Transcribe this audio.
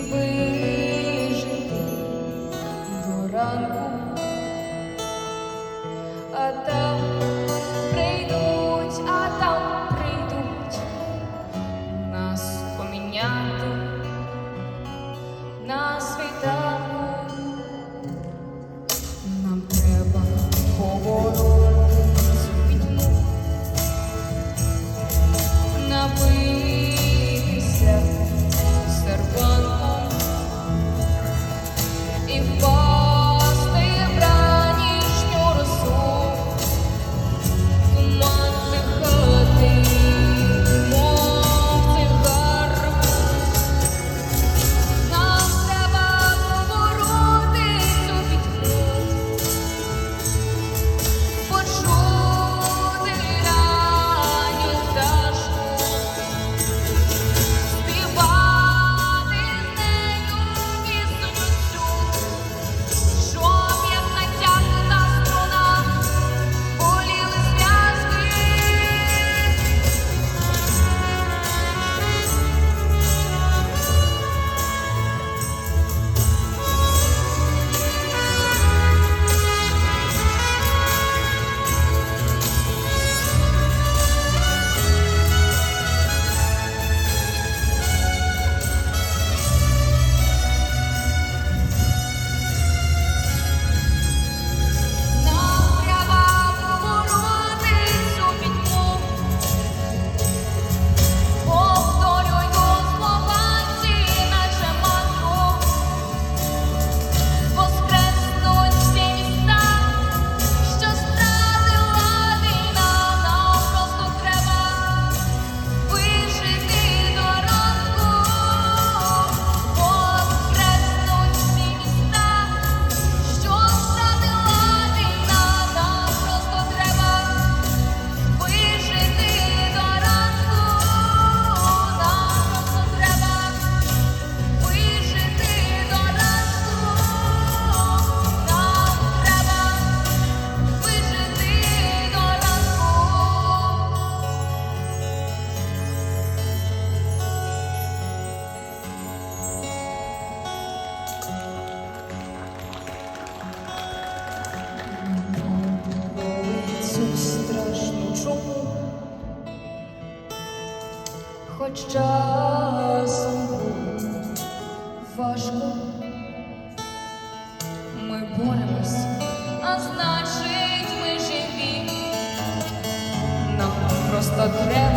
ніби. Хоч часом важко. Ми боремось, а значить, ми живі. Нам просто треба